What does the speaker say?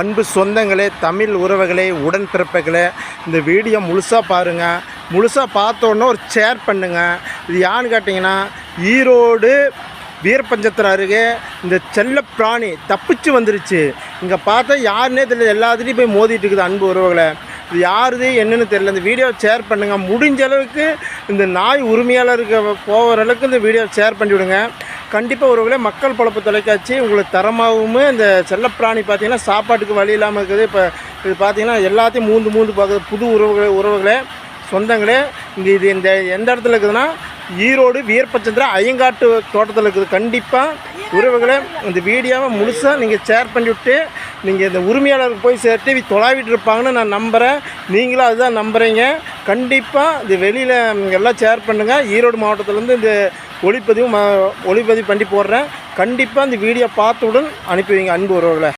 அன்பு சொந்தங்களே தமிழ் உறவுகளே உடன்பிறப்புகளே இந்த வீடியோ முழுசாக பாருங்கள் முழுசாக பார்த்தோன்னே ஒரு ஷேர் பண்ணுங்கள் இது யான்னு கேட்டிங்கன்னா ஈரோடு வீரபஞ்சத்திரம் அருகே இந்த செல்ல பிராணி தப்பிச்சு வந்துருச்சு. இங்கே பார்த்தா யாருன்னே தெரியல எல்லாத்துலேயும் போய் மோதிட்டு இருக்குது அன்பு உறவுகளை. இது யாருது என்னன்னு தெரியல. இந்த வீடியோ ஷேர் பண்ணுங்கள் முடிஞ்ச அளவுக்கு இந்த நாய் உரிமையாளருக்கு போகிற அளவுக்கு இந்த வீடியோ ஷேர் பண்ணிவிடுங்க கண்டிப்பாக ஒருவேளை மக்கள் பழப்பு தொலைக்காட்சி உங்களுக்கு தரமாகவும் இந்த செல்லப்பிராணி பார்த்தீங்கன்னா சாப்பாட்டுக்கு வழி இல்லாமல் இருக்குது. இப்போ இது பார்த்தீங்கன்னா எல்லாத்தையும் மூந்து மூந்து பார்க்குது புது உறவுகளே உறவுகளே சொந்தங்களே. இங்கே இது இந்த எந்த இடத்துல இருக்குதுன்னா ஈரோடு வீரப்பச்சந்திரா ஐயங்காட்டு தோட்டத்தில் இருக்குது. கண்டிப்பாக உறவுகளை இந்த வீடியோவை முழுசாக நீங்கள் ஷேர் பண்ணிவிட்டு நீங்கள் இந்த உரிமையாளருக்கு போய் சேர்த்து இவ தொலாவிட்டு இருப்பாங்கன்னு நான் நம்புகிறேன் நீங்களும் அதுதான் நம்புகிறீங்க கண்டிப்பாக இது வெளியில் எல்லாம் ஷேர் பண்ணுங்கள் ஈரோடு மாவட்டத்துலேருந்து இந்த ஒளிப்பதிவு ம ஒளிப்பதிவு பண்ணி போடுறேன். கண்டிப்பாக அந்த வீடியோ பார்த்தவுடன் அனுப்பி வைங்க அன்பு உறவுகளை.